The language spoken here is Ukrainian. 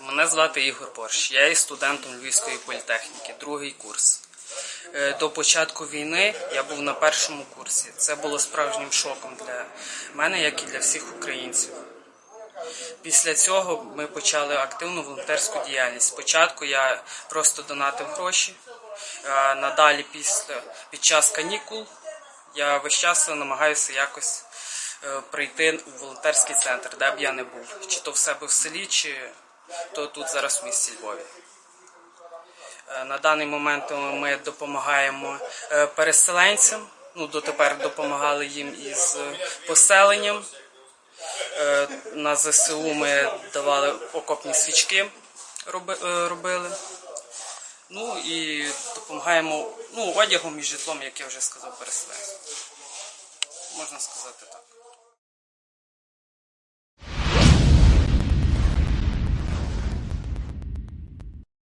Мене звати Ігор Борщ. Я є студентом Львівської політехніки, другий курс. Е, До початку війни я був на першому курсі. Це було справжнім шоком для мене, як і для всіх українців. Після цього ми почали активну волонтерську діяльність. Спочатку я просто донатив гроші. а Надалі, після під час канікул, я весь час намагаюся якось е, прийти у волонтерський центр, де б я не був, чи то в себе в селі, чи то тут зараз в місті Львові. Е, На даний момент ми допомагаємо е, переселенцям. Ну, дотепер допомагали їм із поселенням. Е, На ЗСУ ми давали окопні свічки, робили. Ну і допомагаємо ну, одягом і житлом, як я вже сказав, переселенцям. Можна сказати так.